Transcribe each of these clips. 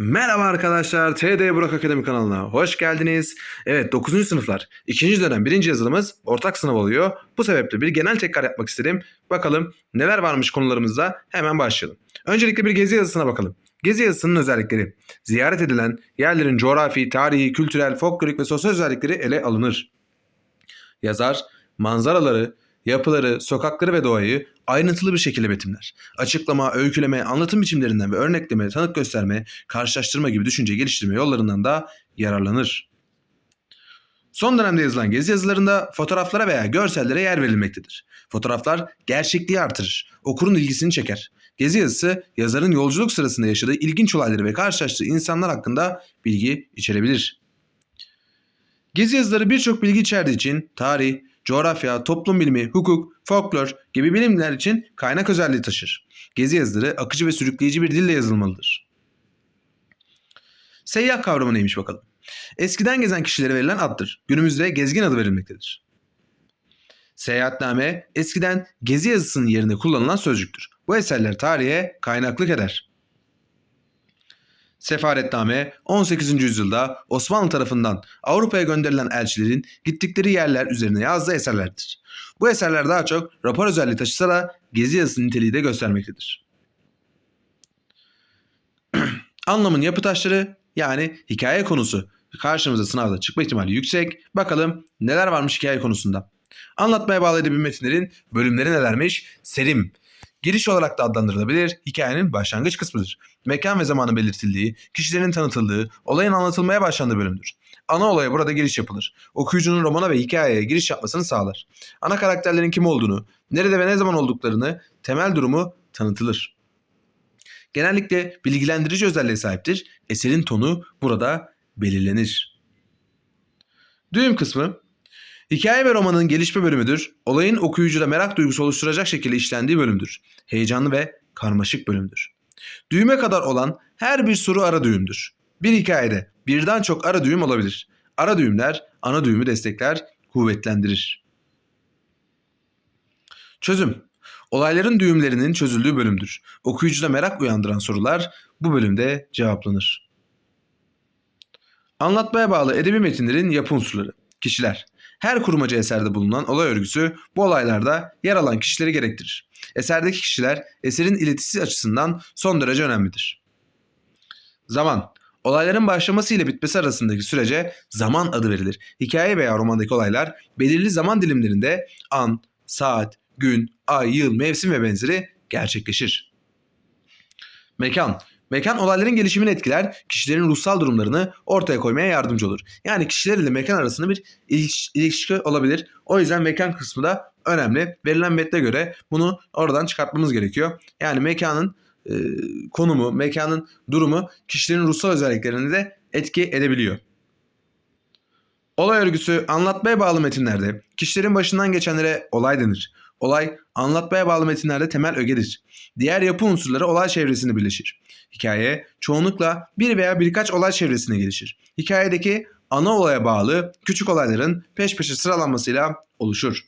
Merhaba arkadaşlar, TD Burak Akademi kanalına hoş geldiniz. Evet 9. sınıflar 2. dönem 1. yazılımız ortak sınav oluyor. Bu sebeple bir genel tekrar yapmak istedim. Bakalım neler varmış konularımızda hemen başlayalım. Öncelikle bir gezi yazısına bakalım. Gezi yazısının özellikleri. Ziyaret edilen yerlerin coğrafi, tarihi, kültürel, folklorik ve sosyal özellikleri ele alınır. Yazar, manzaraları, yapıları, sokakları ve doğayı ayrıntılı bir şekilde betimler. Açıklama, öyküleme, anlatım biçimlerinden ve örnekleme, tanık gösterme, karşılaştırma gibi düşünce geliştirme yollarından da yararlanır. Son dönemde yazılan gezi yazılarında fotoğraflara veya görsellere yer verilmektedir. Fotoğraflar gerçekliği artırır, okurun ilgisini çeker. Gezi yazısı yazarın yolculuk sırasında yaşadığı ilginç olayları ve karşılaştığı insanlar hakkında bilgi içerebilir. Gezi yazıları birçok bilgi içerdiği için tarih, coğrafya, toplum bilimi, hukuk, folklor gibi bilimler için kaynak özelliği taşır. Gezi yazıları akıcı ve sürükleyici bir dille yazılmalıdır. Seyyah kavramı neymiş bakalım. Eskiden gezen kişilere verilen addır. Günümüzde gezgin adı verilmektedir. Seyahatname eskiden gezi yazısının yerine kullanılan sözcüktür. Bu eserler tarihe kaynaklık eder. Sefaretname 18. yüzyılda Osmanlı tarafından Avrupa'ya gönderilen elçilerin gittikleri yerler üzerine yazdığı eserlerdir. Bu eserler daha çok rapor özelliği taşısa da gezi yazısı niteliği de göstermektedir. Anlamın yapı taşları yani hikaye konusu karşımıza sınavda çıkma ihtimali yüksek. Bakalım neler varmış hikaye konusunda. Anlatmaya bağlı edebi metinlerin bölümleri nelermiş? Serim. Giriş olarak da adlandırılabilir. Hikayenin başlangıç kısmıdır. Mekan ve zamanı belirtildiği, kişilerin tanıtıldığı, olayın anlatılmaya başlandığı bölümdür. Ana olaya burada giriş yapılır. Okuyucunun romana ve hikayeye giriş yapmasını sağlar. Ana karakterlerin kim olduğunu, nerede ve ne zaman olduklarını, temel durumu tanıtılır. Genellikle bilgilendirici özelliğe sahiptir. Eserin tonu burada belirlenir. Düğüm kısmı Hikaye ve romanın gelişme bölümüdür. Olayın okuyucuda merak duygusu oluşturacak şekilde işlendiği bölümdür. Heyecanlı ve karmaşık bölümdür. Düğüme kadar olan her bir soru ara düğümdür. Bir hikayede birden çok ara düğüm olabilir. Ara düğümler ana düğümü destekler, kuvvetlendirir. Çözüm Olayların düğümlerinin çözüldüğü bölümdür. Okuyucuda merak uyandıran sorular bu bölümde cevaplanır. Anlatmaya bağlı edebi metinlerin yapı unsurları. Kişiler. Her kurmaca eserde bulunan olay örgüsü bu olaylarda yer alan kişileri gerektirir. Eserdeki kişiler eserin iletisi açısından son derece önemlidir. Zaman. Olayların başlaması ile bitmesi arasındaki sürece zaman adı verilir. Hikaye veya romandaki olaylar belirli zaman dilimlerinde an, saat, gün, ay, yıl, mevsim ve benzeri gerçekleşir. Mekan. Mekan olayların gelişimini etkiler, kişilerin ruhsal durumlarını ortaya koymaya yardımcı olur. Yani kişiler ile mekan arasında bir iliş- ilişki olabilir. O yüzden mekan kısmı da önemli. Verilen metne göre bunu oradan çıkartmamız gerekiyor. Yani mekanın e, konumu, mekanın durumu kişilerin ruhsal özelliklerini de etki edebiliyor. Olay örgüsü anlatmaya bağlı metinlerde kişilerin başından geçenlere olay denir. Olay anlatmaya bağlı metinlerde temel ögedir. Diğer yapı unsurları olay çevresinde birleşir. Hikaye çoğunlukla bir veya birkaç olay çevresinde gelişir. Hikayedeki ana olaya bağlı küçük olayların peş peşe sıralanmasıyla oluşur.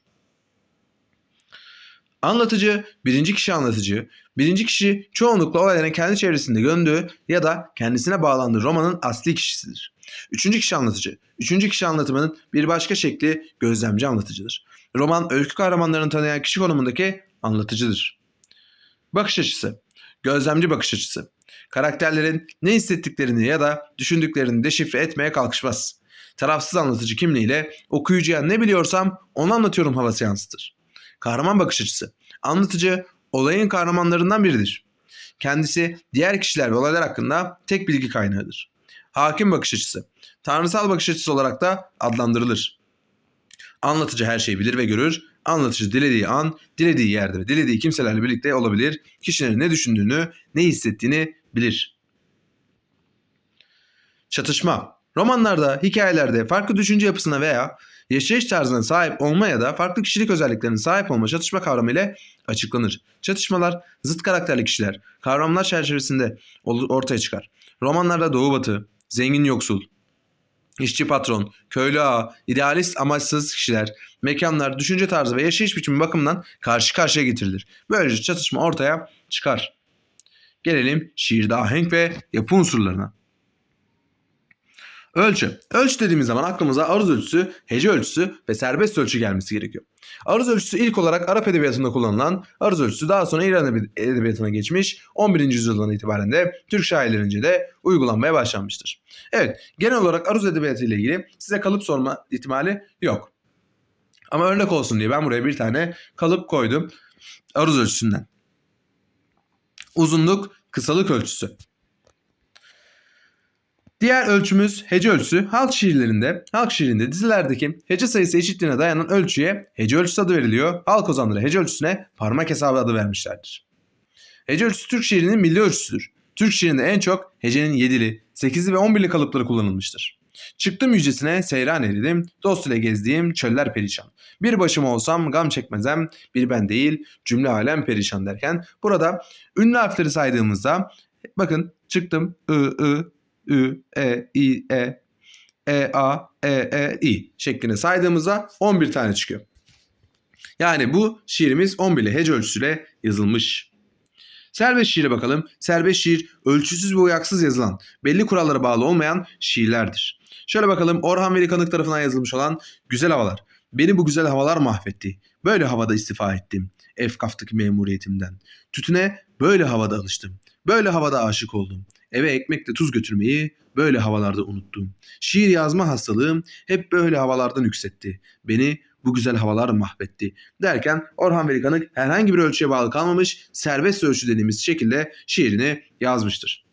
Anlatıcı, birinci kişi anlatıcı, birinci kişi çoğunlukla olayların kendi çevresinde döndüğü ya da kendisine bağlandığı romanın asli kişisidir. Üçüncü kişi anlatıcı, üçüncü kişi anlatımının bir başka şekli gözlemci anlatıcıdır. Roman öykü kahramanlarını tanıyan kişi konumundaki anlatıcıdır. Bakış açısı, gözlemci bakış açısı. Karakterlerin ne hissettiklerini ya da düşündüklerini deşifre etmeye kalkışmaz. Tarafsız anlatıcı kimliğiyle okuyucuya ne biliyorsam onu anlatıyorum havası yansıtır. Kahraman bakış açısı. Anlatıcı olayın kahramanlarından biridir. Kendisi diğer kişiler ve olaylar hakkında tek bilgi kaynağıdır. Hakim bakış açısı. Tanrısal bakış açısı olarak da adlandırılır. Anlatıcı her şeyi bilir ve görür. Anlatıcı dilediği an, dilediği yerde ve dilediği kimselerle birlikte olabilir. Kişinin ne düşündüğünü, ne hissettiğini bilir. Çatışma. Romanlarda, hikayelerde farklı düşünce yapısına veya yaşayış tarzına sahip olma ya da farklı kişilik özelliklerine sahip olma çatışma kavramı ile açıklanır. Çatışmalar zıt karakterli kişiler, kavramlar çerçevesinde ortaya çıkar. Romanlarda doğu batı, zengin yoksul, işçi patron, köylü ağa, idealist amaçsız kişiler, mekanlar, düşünce tarzı ve yaşayış biçimi bakımından karşı karşıya getirilir. Böylece çatışma ortaya çıkar. Gelelim şiirde ahenk ve yapı unsurlarına. Ölçü. Ölçü dediğimiz zaman aklımıza aruz ölçüsü, hece ölçüsü ve serbest ölçü gelmesi gerekiyor. Aruz ölçüsü ilk olarak Arap edebiyatında kullanılan aruz ölçüsü daha sonra İran edebiyatına geçmiş 11. yüzyıldan itibaren de Türk şairlerince de uygulanmaya başlanmıştır. Evet genel olarak aruz edebiyatı ile ilgili size kalıp sorma ihtimali yok. Ama örnek olsun diye ben buraya bir tane kalıp koydum aruz ölçüsünden. Uzunluk kısalık ölçüsü. Diğer ölçümüz hece ölçüsü. Halk şiirlerinde, halk şiirinde dizilerdeki hece sayısı eşitliğine dayanan ölçüye hece ölçüsü adı veriliyor. Halk ozanları hece ölçüsüne parmak hesabı adı vermişlerdir. Hece ölçüsü Türk şiirinin milli ölçüsüdür. Türk şiirinde en çok hecenin yedili, sekizli ve on birli kalıpları kullanılmıştır. Çıktım yücesine seyran eridim, dost ile gezdiğim çöller perişan. Bir başıma olsam gam çekmezem, bir ben değil cümle alem perişan derken burada ünlü harfleri saydığımızda bakın çıktım ı ı ü e i e e a e e i şeklinde saydığımızda 11 tane çıkıyor. Yani bu şiirimiz 11'li hece ölçüsüyle yazılmış. Serbest şiire bakalım. Serbest şiir ölçüsüz ve uyaksız yazılan, belli kurallara bağlı olmayan şiirlerdir. Şöyle bakalım Orhan Veli Kanık tarafından yazılmış olan Güzel Havalar. Beni bu güzel havalar mahvetti. Böyle havada istifa ettim. Efkaftaki memuriyetimden. Tütüne böyle havada alıştım. Böyle havada aşık oldum. Eve ekmekle tuz götürmeyi böyle havalarda unuttum. Şiir yazma hastalığım hep böyle havalardan yükseltti. Beni bu güzel havalar mahvetti. Derken Orhan Veli Kanık herhangi bir ölçüye bağlı kalmamış serbest ölçü dediğimiz şekilde şiirini yazmıştır.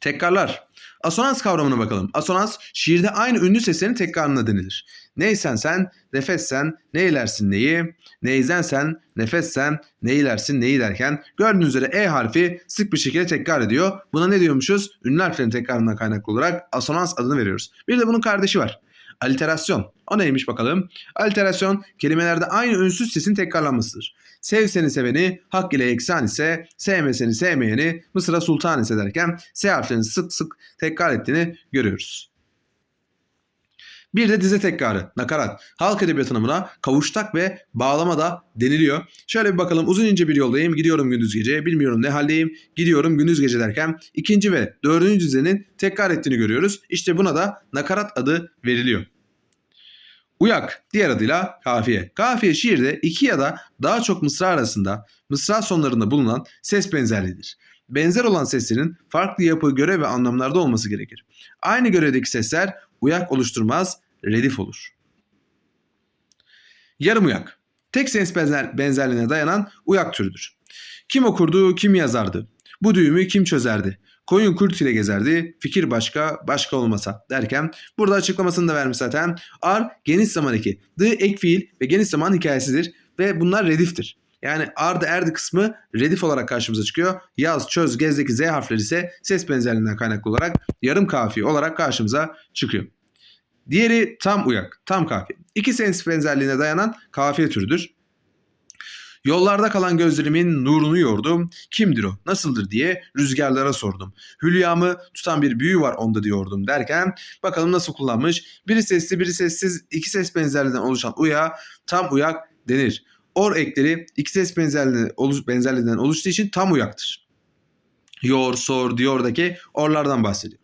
Tekrarlar. Asonans kavramına bakalım. Asonans şiirde aynı ünlü seslerin tekrarına denilir. Neysen sen, nefessen, neylersin neyi, neyzen sen, nefessen, neylersin neyi derken gördüğünüz üzere E harfi sık bir şekilde tekrar ediyor. Buna ne diyormuşuz? Ünlü harflerin tekrarından kaynaklı olarak asonans adını veriyoruz. Bir de bunun kardeşi var. Aliterasyon. O neymiş bakalım? Aliterasyon kelimelerde aynı ünsüz sesin tekrarlanmasıdır. Sev seni seveni, hak ile eksan ise, sevme seni sevmeyeni, Mısır'a sultan ise derken S harflerini sık sık tekrar ettiğini görüyoruz. Bir de dize tekrarı, nakarat. Halk edebiyatına buna kavuştak ve bağlama da deniliyor. Şöyle bir bakalım uzun ince bir yoldayım, gidiyorum gündüz gece, bilmiyorum ne haldeyim, gidiyorum gündüz gece derken ikinci ve dördüncü dizenin tekrar ettiğini görüyoruz. İşte buna da nakarat adı veriliyor. Uyak diğer adıyla kafiye. Kafiye şiirde iki ya da daha çok mısra arasında mısra sonlarında bulunan ses benzerliğidir. Benzer olan seslerin farklı yapı, görev ve anlamlarda olması gerekir. Aynı görevdeki sesler uyak oluşturmaz, redif olur. Yarım uyak. Tek ses benzer, benzerliğine dayanan uyak türüdür. Kim okurdu, kim yazardı? Bu düğümü kim çözerdi? Koyun kurt ile gezerdi, fikir başka, başka olmasa derken burada açıklamasını da vermiş zaten. Ar geniş zaman eki. The ek fiil ve geniş zaman hikayesidir ve bunlar rediftir. Yani ardı erdi kısmı redif olarak karşımıza çıkıyor. Yaz, çöz, gezdeki z harfleri ise ses benzerliğinden kaynaklı olarak yarım kafi olarak karşımıza çıkıyor. Diğeri tam uyak, tam kafi. İki ses benzerliğine dayanan kafiye türüdür. Yollarda kalan gözlerimin nurunu yordum. Kimdir o? Nasıldır diye rüzgarlara sordum. Hülyamı tutan bir büyü var onda diyordum derken bakalım nasıl kullanmış. Biri sesli biri sessiz iki ses benzerliğinden oluşan uya tam uyak denir. Or ekleri iki ses benzerliğinden oluştuğu için tam uyaktır. Yor, sor, diyordaki orlardan bahsediyor.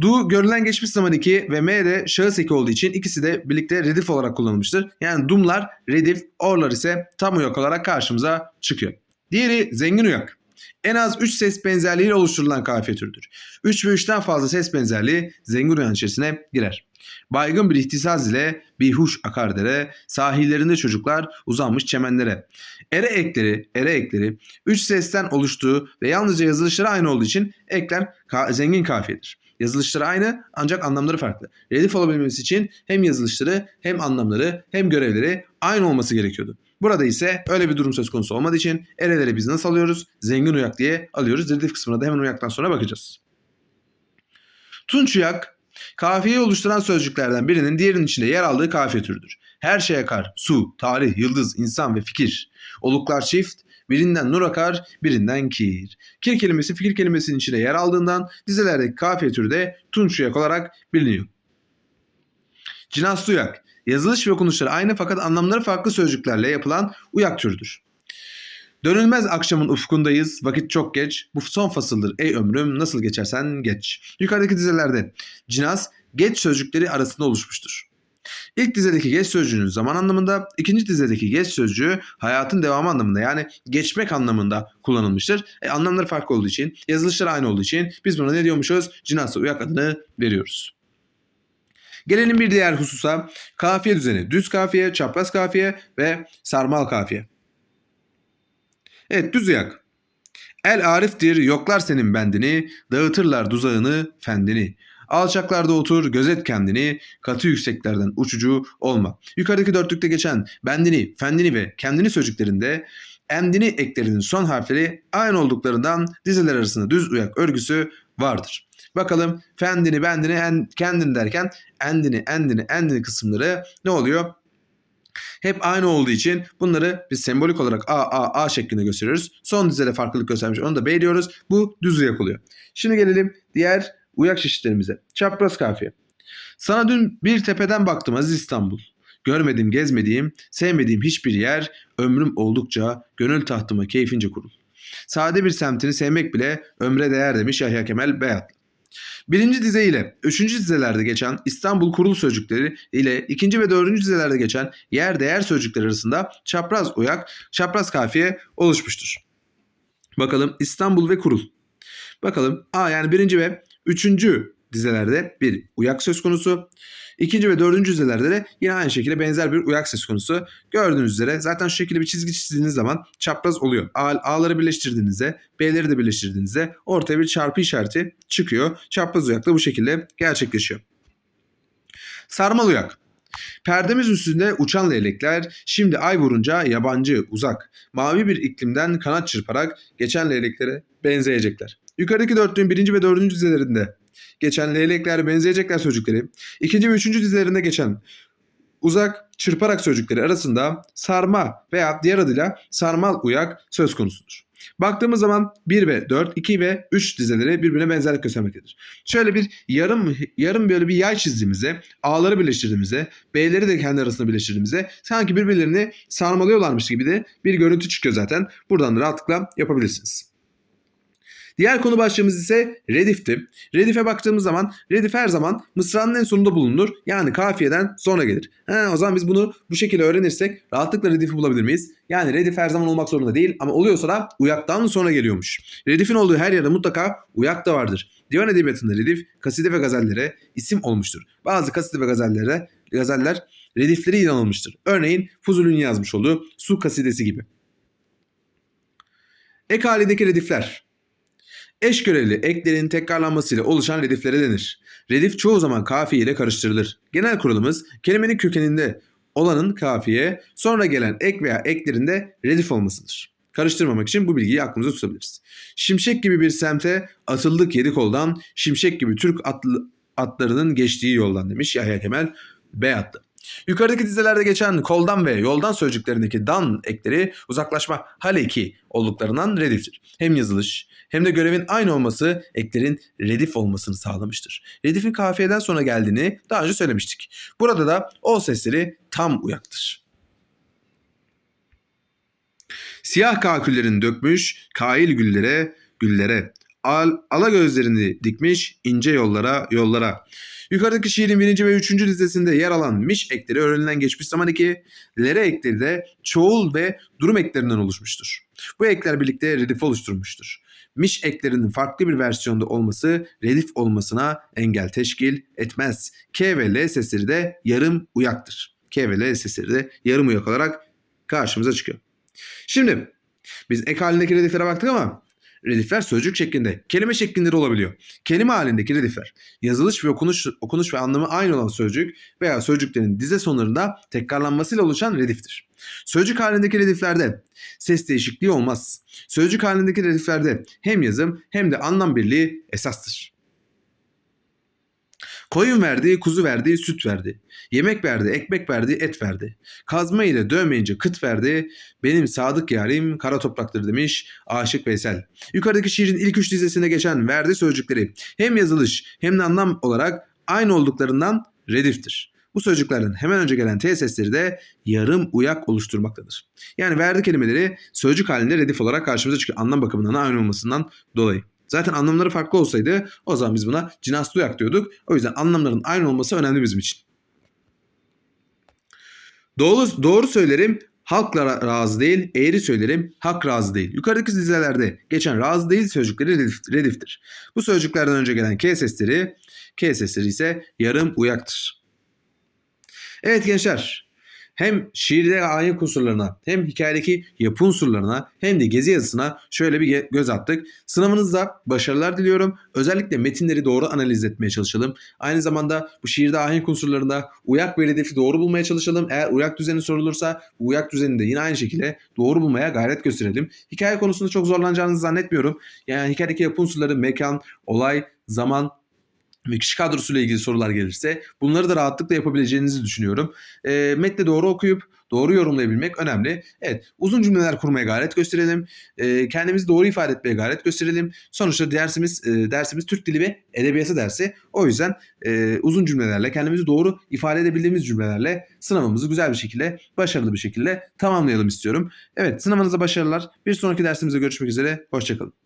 Du görülen geçmiş zaman 2 ve M de şahıs eki olduğu için ikisi de birlikte redif olarak kullanılmıştır. Yani dumlar redif, orlar ise tam uyak olarak karşımıza çıkıyor. Diğeri zengin uyak. En az 3 ses benzerliğiyle oluşturulan kafiye türüdür. 3 ve 3'ten fazla ses benzerliği zengin uyan içerisine girer. Baygın bir ihtisas ile bir huş akar dere, sahillerinde çocuklar uzanmış çemenlere. Ere ekleri, ere ekleri 3 sesten oluştuğu ve yalnızca yazılışları aynı olduğu için ekler ka- zengin kafiyedir. Yazılışları aynı ancak anlamları farklı. Redif olabilmesi için hem yazılışları hem anlamları hem görevleri aynı olması gerekiyordu. Burada ise öyle bir durum söz konusu olmadığı için ereleri biz nasıl alıyoruz? Zengin uyak diye alıyoruz. Redif kısmına da hemen uyaktan sonra bakacağız. Tunç uyak kafiyeyi oluşturan sözcüklerden birinin diğerinin içinde yer aldığı kafiye türüdür. Her şey akar, su, tarih, yıldız, insan ve fikir. Oluklar çift, birinden nur akar, birinden kir. Kir kelimesi fikir kelimesinin içinde yer aldığından dizelerdeki kafiye türü de tunç uyak olarak biliniyor. Cinaslı uyak, yazılış ve okunuşları aynı fakat anlamları farklı sözcüklerle yapılan uyak türüdür. Dönülmez akşamın ufkundayız. Vakit çok geç. Bu son fasıldır. Ey ömrüm nasıl geçersen geç. Yukarıdaki dizelerde cinas geç sözcükleri arasında oluşmuştur. İlk dizedeki geç sözcüğünün zaman anlamında, ikinci dizedeki geç sözcüğü hayatın devamı anlamında yani geçmek anlamında kullanılmıştır. E, anlamları farklı olduğu için, yazılışları aynı olduğu için biz buna ne diyormuşuz? Cinasla uyak adını veriyoruz. Gelelim bir diğer hususa. Kafiye düzeni. Düz kafiye, çapraz kafiye ve sarmal kafiye. Evet düz uyak. El ariftir yoklar senin bendini, dağıtırlar duzağını fendini. Alçaklarda otur, gözet kendini, katı yükseklerden uçucu olma. Yukarıdaki dörtlükte geçen bendini, fendini ve kendini sözcüklerinde endini eklerinin son harfleri aynı olduklarından dizeler arasında düz uyak örgüsü vardır. Bakalım fendini, bendini, en, kendini derken endini, endini, endini kısımları ne oluyor? Hep aynı olduğu için bunları biz sembolik olarak A, A, A şeklinde gösteriyoruz. Son dizede farklılık göstermiş onu da B diyoruz. Bu düz uyak oluyor. Şimdi gelelim diğer uyak çeşitlerimize. Çapraz kafiye. Sana dün bir tepeden baktım Aziz İstanbul. Görmedim, gezmediğim, sevmediğim hiçbir yer, ömrüm oldukça gönül tahtıma keyfince kurul. Sade bir semtini sevmek bile ömre değer demiş Yahya Kemal Beyatlı. Birinci dize ile üçüncü dizelerde geçen İstanbul kurul sözcükleri ile ikinci ve dördüncü dizelerde geçen yer değer sözcükleri arasında çapraz uyak, çapraz kafiye oluşmuştur. Bakalım İstanbul ve kurul. Bakalım A yani birinci ve üçüncü dizelerde bir uyak söz konusu. İkinci ve dördüncü dizelerde de yine aynı şekilde benzer bir uyak söz konusu. Gördüğünüz üzere zaten şu şekilde bir çizgi çizdiğiniz zaman çapraz oluyor. A, A'ları birleştirdiğinizde B'leri de birleştirdiğinizde ortaya bir çarpı işareti çıkıyor. Çapraz uyak da bu şekilde gerçekleşiyor. Sarmal uyak. Perdemiz üstünde uçan leylekler, şimdi ay vurunca yabancı, uzak, mavi bir iklimden kanat çırparak geçen leyleklere benzeyecekler. Yukarıdaki dörtlüğün birinci ve dördüncü dizelerinde geçen leylekler benzeyecekler sözcükleri, ikinci ve üçüncü dizelerinde geçen uzak, çırparak sözcükleri arasında sarma veya diğer adıyla sarmal uyak söz konusudur. Baktığımız zaman 1 ve 4, 2 ve 3 dizeleri birbirine benzerlik göstermektedir. Şöyle bir yarım yarım böyle bir yay çizdiğimizde, A'ları birleştirdiğimizde, B'leri de kendi arasında birleştirdiğimizde sanki birbirlerini sarmalıyorlarmış gibi de bir görüntü çıkıyor zaten. Buradan da rahatlıkla yapabilirsiniz. Diğer konu başlığımız ise redifti. Redife baktığımız zaman redif her zaman mısranın en sonunda bulunur. Yani kafiyeden sonra gelir. He, o zaman biz bunu bu şekilde öğrenirsek rahatlıkla redifi bulabilir miyiz? Yani redif her zaman olmak zorunda değil ama oluyorsa da uyaktan sonra geliyormuş. Redifin olduğu her yerde mutlaka uyak da vardır. Divan edebiyatında redif kaside ve gazellere isim olmuştur. Bazı kaside ve gazellere gazeller redifleri inanılmıştır. Örneğin Fuzul'ün yazmış olduğu Su kasidesi gibi. Ek halindeki redifler Eş göreli eklerin tekrarlanmasıyla oluşan rediflere denir. Redif çoğu zaman kafiye ile karıştırılır. Genel kuralımız kelimenin kökeninde olanın kafiye, sonra gelen ek veya eklerinde redif olmasıdır. Karıştırmamak için bu bilgiyi aklımızda tutabiliriz. Şimşek gibi bir semte atıldık yedi koldan, şimşek gibi Türk atlı, atlarının geçtiği yoldan demiş Yahya Kemal Beyatlı. Yukarıdaki dizelerde geçen koldan ve yoldan sözcüklerindeki dan ekleri uzaklaşma haleki olduklarından rediftir. Hem yazılış hem de görevin aynı olması eklerin redif olmasını sağlamıştır. Redifin kafiyeden sonra geldiğini daha önce söylemiştik. Burada da o sesleri tam uyaktır. Siyah kaküllerini dökmüş, kail güllere, güllere, al, ala gözlerini dikmiş ince yollara, yollara. Yukarıdaki şiirin birinci ve üçüncü dizesinde yer alan miş ekleri öğrenilen geçmiş zaman iki, lere ekleri de çoğul ve durum eklerinden oluşmuştur. Bu ekler birlikte redif oluşturmuştur. Miş eklerinin farklı bir versiyonda olması redif olmasına engel teşkil etmez. K ve L sesleri de yarım uyaktır. K ve L sesleri de yarım uyak olarak karşımıza çıkıyor. Şimdi biz ek halindeki rediflere baktık ama redifler sözcük şeklinde, kelime şeklinde de olabiliyor. Kelime halindeki redifler yazılış ve okunuş, okunuş ve anlamı aynı olan sözcük veya sözcüklerin dize sonlarında tekrarlanmasıyla oluşan rediftir. Sözcük halindeki rediflerde ses değişikliği olmaz. Sözcük halindeki rediflerde hem yazım hem de anlam birliği esastır. Koyun verdi, kuzu verdi, süt verdi. Yemek verdi, ekmek verdi, et verdi. Kazma ile dövmeyince kıt verdi. Benim sadık yarim kara topraktır demiş Aşık Veysel. Yukarıdaki şiirin ilk üç dizesinde geçen verdi sözcükleri hem yazılış hem de anlam olarak aynı olduklarından rediftir. Bu sözcüklerden hemen önce gelen T sesleri de yarım uyak oluşturmaktadır. Yani verdi kelimeleri sözcük halinde redif olarak karşımıza çıkıyor. Anlam bakımından aynı olmasından dolayı. Zaten anlamları farklı olsaydı o zaman biz buna cinaslı uyak diyorduk. O yüzden anlamların aynı olması önemli bizim için. Doğru, doğru söylerim halkla razı değil, eğri söylerim hak razı değil. Yukarıdaki dizelerde geçen razı değil sözcükleri redif, rediftir. Bu sözcüklerden önce gelen K sesleri, K sesleri ise yarım uyaktır. Evet gençler, hem şiirde ahenk unsurlarına, hem hikayedeki yapı unsurlarına, hem de gezi yazısına şöyle bir göz attık. Sınavınızda başarılar diliyorum. Özellikle metinleri doğru analiz etmeye çalışalım. Aynı zamanda bu şiirde ahenk unsurlarında uyak ve redefi doğru bulmaya çalışalım. Eğer uyak düzeni sorulursa uyak düzenini de yine aynı şekilde doğru bulmaya gayret gösterelim. Hikaye konusunda çok zorlanacağınızı zannetmiyorum. Yani hikayedeki yapı unsurları mekan, olay, zaman ve kişi kadrosuyla ilgili sorular gelirse bunları da rahatlıkla yapabileceğinizi düşünüyorum. E, metni doğru okuyup doğru yorumlayabilmek önemli. Evet uzun cümleler kurmaya gayret gösterelim. E, kendimizi doğru ifade etmeye gayret gösterelim. Sonuçta dersimiz e, dersimiz Türk Dili ve Edebiyatı dersi. O yüzden e, uzun cümlelerle kendimizi doğru ifade edebildiğimiz cümlelerle sınavımızı güzel bir şekilde başarılı bir şekilde tamamlayalım istiyorum. Evet sınavınıza başarılar. Bir sonraki dersimizde görüşmek üzere. Hoşçakalın.